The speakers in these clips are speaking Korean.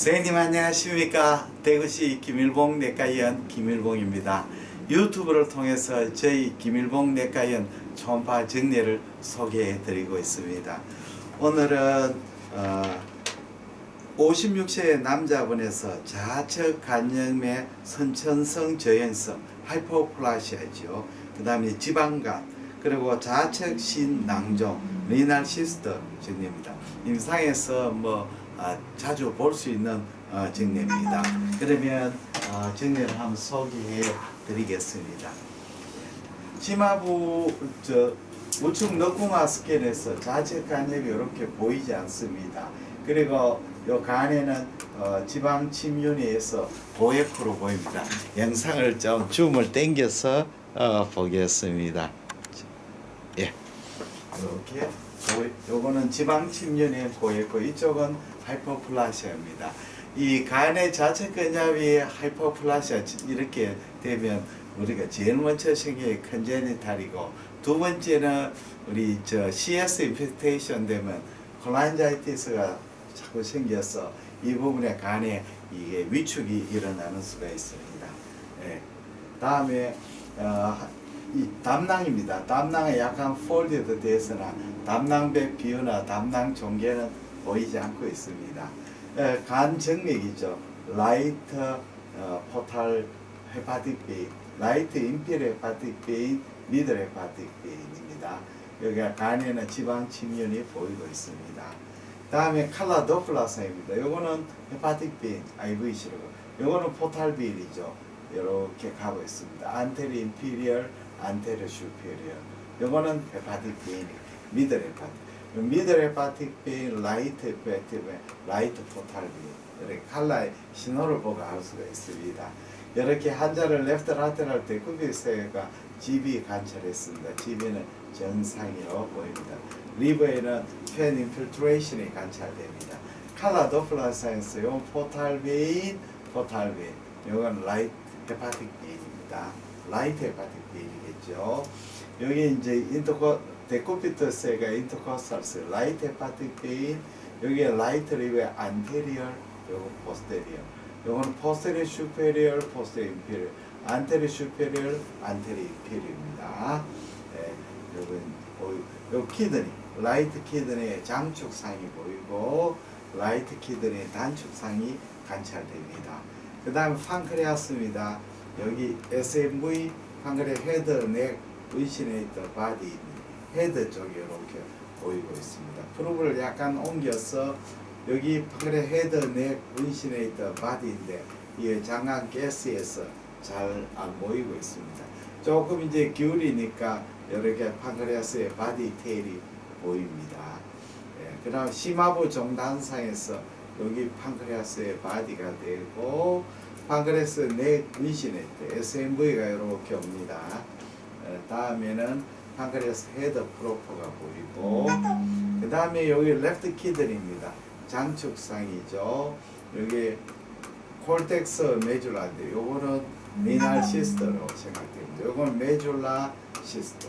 선생님 안녕하십니까? 대구시 김일봉 내과의원 김일봉입니다. 유튜브를 통해서 저희 김일봉 내과의원 초음파 정례를 소개해 드리고 있습니다. 오늘은 어, 56세의 남자분에서 좌측 간염의 선천성 저연성 하이포플라시아죠. 그 다음에 지방간 그리고 좌측 신낭종 리날 시스트 정례입니다. 임상에서 뭐 아, 자주 볼 수 있는 어, 정례입니다. 그러면 어, 정례를 한번 소개해 드리겠습니다. 치마부 저 우측 넉궁화 스캔에서 좌측 간엽이 이렇게 보이지 않습니다. 그리고 요 간에는 어, 지방 침윤에서 보액으로 보입니다. 영상을 좀 줌을 당겨서 어, 보겠습니다. 예. 이렇게 요- 요거는 지방 침륜에 보였고 이쪽은 하이퍼플라시아입니다. 이 간의 자체 근압이 하이퍼플라시아 이렇게 되면 우리가 제일 먼저 생기는 컨제니탈이고 두 번째는 우리 저 CS 인피테이션 되면 콜란자이티스가 자꾸 생겨서 이 부분에 간에 이게 위축이 일어나는 수가 있습니다. 예. 다음에 어, 이 담낭입니다. 담낭에 약간 폴드도 돼서나 담낭배 비유나 담낭 종계는 보이지 않고 있습니다. 에, 간 정맥이죠. 라이트 어, 포탈 헤파틱 베인, 라이트 인필 헤파틱 베인, 미들 헤파틱 베인입니다. 여기가 간에는 지방 침륜이 보이고 있습니다. 다음에 칼라 도플라사입니다. 요거는 헤파틱 베인, IVC로. 요거는 포탈 베인이죠. 이렇게 가고 있습니다. 안테리 인피리얼, 안테리 슈페리얼. 요거는 헤파틱 베인, 라이트 포탈 베인. 이렇게 칼라의 신호를 보고 알 수가 있습니다. 이렇게 환자를 레프트 라테랄 대구비세가 GB 관찰했습니다. GB는 정상이라고 보입니다. 리버에는 팬 인필트레이션이 관찰됩니다. 칼라 도플라 사이언스, 요 포탈 베인, 포탈 베인. 요건 라이트 헤파틱 베인입니다. 라이트 헤파틱 베인 이겠죠. 여기 이제 인터코 데코피터스가 인터코스탈스 라이트 헤파틱 베인 여기에 라이트 리브의 안테리얼 요거 포스테리얼 요거는 포스테리얼 슈페리얼 포스테리얼 인페리얼 안테리 슈페리얼 안테리 인페리얼입니다. 예, 요건 요 키드니 라이트 키드니의 장축상이 보이고 라이트 키드니의 단축상이 관찰됩니다. 그 다음 판크레아스입니다. 여기 SMV 판크레 헤드 넥 의시네이터 바디 헤드 쪽에 이렇게 보이고 있습니다. 프로브를 약간 옮겨서 여기 판크레 헤드 넥 의시네이터 바디인데 이 장관 가스에서 잘 안 보이고 있습니다. 조금 이제 기울이니까 이렇게 판크레아스의 바디 테일이 보입니다. 예, 그다음 심화부 종단상에서 여기 판크레아스의 바디가 되고 판크레아스 내 근신했대 SMV가 이렇게 옵니다. 예, 다음에는 판크레아스 헤드 프로퍼가 보이고 그 다음에 여기 레프트 키드입니다. 장축상이죠. 여기 콜텍스 메줄라인데 요거는 미날 시스터로 생각됩니다. 요건 메줄라 시스터.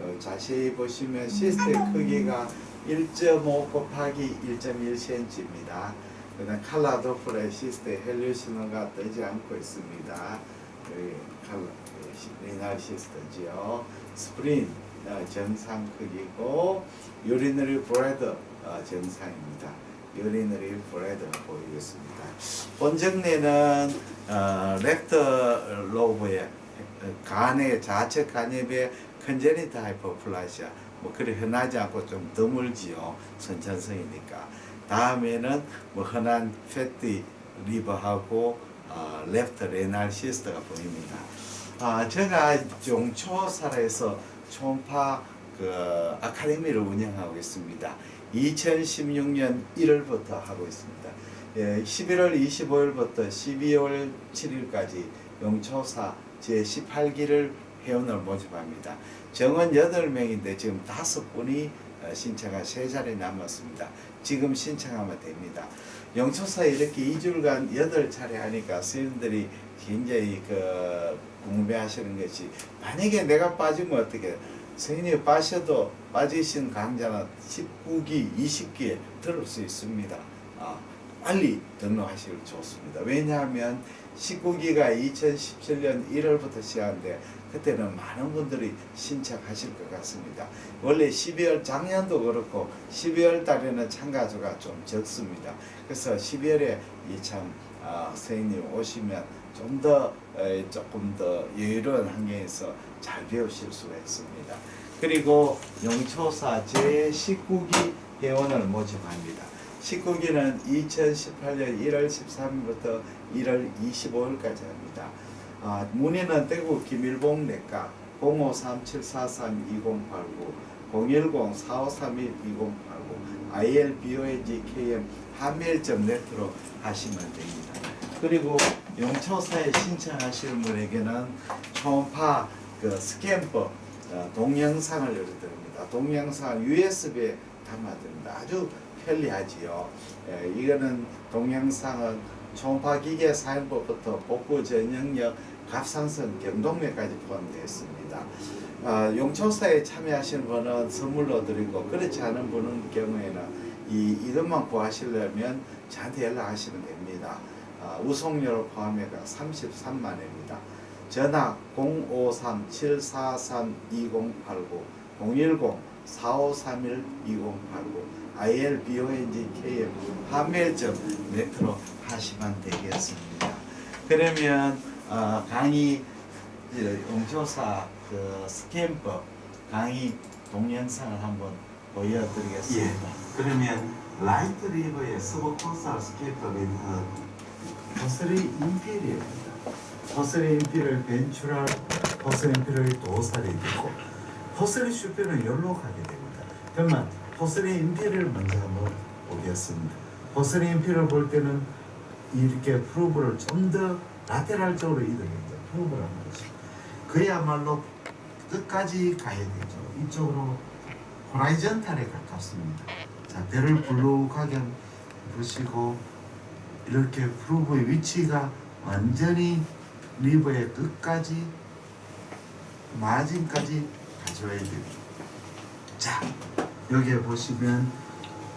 어, 자세히 보시면 시스터의 크기가 1.5 곱하기 1.1cm입니다. 그다음 칼라 도플의 시스터의 헬류 신호가 뜨지 않고 있습니다. 리날 시스터지요. 스프린 어, 정상 크기고 유리너리 브레드 어, 정상입니다. 유리너리 브레드 보이고 있습니다. 본정내는 어, 렉터 로브의 간의 좌측 간엽의 컨제니트 하이퍼플라시아 뭐 그리 흔하지 않고 좀 드물지요 선천성이니까 다음에는 뭐 흔한 패티 리버하고 어, 레프트 레날 시스터가 보입니다. 아 제가 종초사라에서 초음파 그 아카데미를 운영하고 있습니다. 2016년 1월부터 하고 있습니다. 예, 11월 25일부터 12월 7일까지 영초사 제18기를 회원을 모집합니다. 정원 8명인데 지금 5분이 어, 신청한 3자리 남았습니다. 지금 신청하면 됩니다. 영초사 이렇게 2주간 8차례 하니까 스님들이 굉장히 그 궁금해하시는 것이 만약에 내가 빠지면 어떻게 선생님이 빠셔도 빠지신 강좌는 19기, 20기에 들을 수 있습니다. 아, 빨리 등록하시길 좋습니다. 왜냐하면 19기가 2017년 1월부터 시작하는데 그때는 많은 분들이 신청하실 것 같습니다. 원래 12월 작년도 그렇고 12월 달에는 참가자가 좀 적습니다. 그래서 12월에 이참 아, 선생님 오시면 좀 더 조금 더 여유로운 환경에서 잘 배우실 수가 있습니다. 그리고 용초사 제19기 회원을 모집합니다. 19기는 2018년 1월 13일부터 1월 25일까지 합니다. 아, 문의는 대구 김일봉 내과 053-743-2089 010-4531-2089 ILBONGKM 한밀점네트로 하시면 됩니다. 그리고 용초사에 신청하시는 분에게는 초음파 그 스캔법 어, 동영상을 열어드립니다. 동영상 USB에 담아드립니다. 아주 편리하지요. 예, 이거는 동영상은 초음파 기계 사용법부터 복구 전형력, 갑상선, 경동맥까지 포함되어 있습니다. 아, 용초사에 참여하시는 분은 선물로 드리고 그렇지 않은 분은 경우에는 이 이것만 구하시려면 저한테 연락하시면 됩니다. 아, 우송료를 포함해가 33만 원입니다. 전화 053-743-2089 010-4531-2089 ILBONGKM 한매점 네트로 하시면 되겠습니다. 그러면 어, 강의 용조사 그 스캔법 강의 동영상을 한번 보여드리겠습니다. 예. 그러면 라이트 리버의 서버 콘솔 스케이터는 버스리 인피리입니다. 버스리 인피를 벤츄럴 버스리 인피를 도살이 되고 버스리 슈페는 가게 됩니다. 그러면 버스리 인피를 먼저 한번 보겠습니다. 버스리 인피를 볼 때는 이렇게 프로브를 좀 더 라테랄적으로 프로브를 하는 것이 그야말로 끝까지 가야 되죠. 이쪽으로 호라이전탈에 가깝습니다. 자, 배를 불룩하게 보시고 이렇게 프로브의 위치가 완전히 리버의 끝까지 마진까지 가져야 됩니다. 자, 여기에 보시면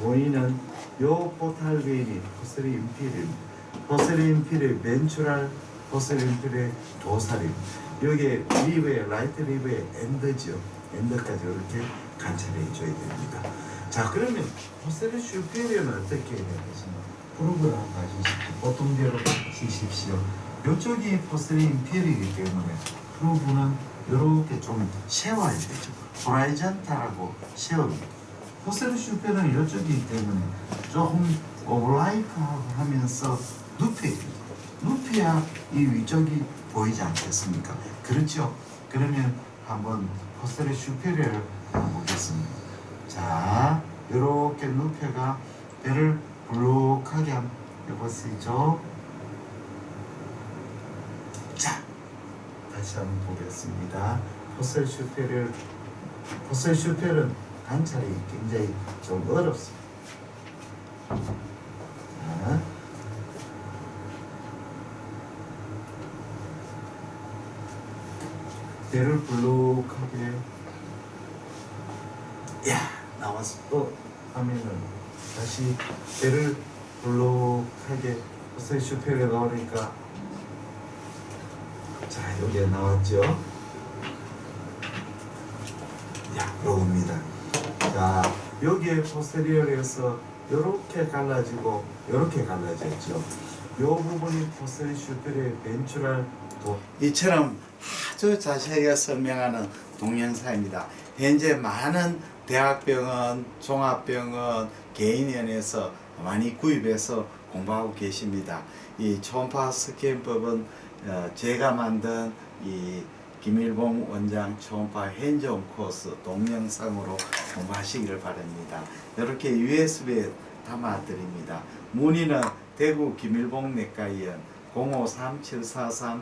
보이는 요 포탈 베인이 포스리 인필입니다. 포스리 인필의 벤츄랄 포스리 인필의 도살입니다. 여기에 리브의 라이트 리브의 엔드죠. 엔드까지 이렇게 관찰해 줘야 됩니다. 자 그러면 포스리 슈페리어는 어떻게 해야 되겠습니까? 프로그램 가지십시오. 보통대로 치십시오. 이쪽이 포스리 인필이기 때문에 프로브는 이렇게 좀 세워야 되죠. 호라이전탈하고 세웁니다. 포스리 슈페는 이쪽이기 때문에 조금 오버라이프하고 하면서 돼요. 눕혀야 이 위쪽이 보이지 않겠습니까? 그렇죠? 그러면 한번 포스리 슈페리어를 보겠습니다. 자, 이렇게 눕혀가 배를 한번 해보시죠. 다시 한번 보겠습니다. 포셀 슈페를 포셀 슈페는 관찰이 굉장히 좀 어렵습니다. 자, 배를 불룩하게 야 나왔어 또 하면은 다시 배를 불룩하게 포셀 슈페에 나오니까 자 여기에 나왔죠 야 들어옵니다 자 여기에 포스테리어에서 이렇게 갈라지고 이렇게 갈라졌죠 요 부분이 포스테리 슈페의 벤츄랄 도 이처럼 아주 자세하게 설명하는 동영상입니다. 현재 많은 대학병원, 종합병원, 개인연에서 많이 구입해서 공부하고 계십니다. 이 초음파 스캔법은 어, 제가 만든 이 김일봉 원장 초음파 핸즈온 코스 동영상으로 공부하시기를 바랍니다. 이렇게 USB에 담아 드립니다. 문의는 대구 김일봉 내과의원 053-743-2089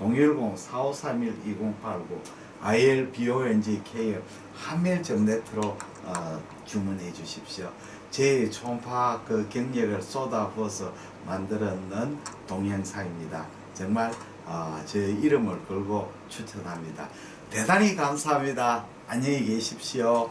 010-4531-2089 ILBONGKM 한밀점 네트로 어, 주문해 주십시오. 제 초음파 그 경력을 쏟아부어서 만들었는 동영상입니다. 정말 어, 제 이름을 걸고 추천합니다. 대단히 감사합니다. 안녕히 계십시오.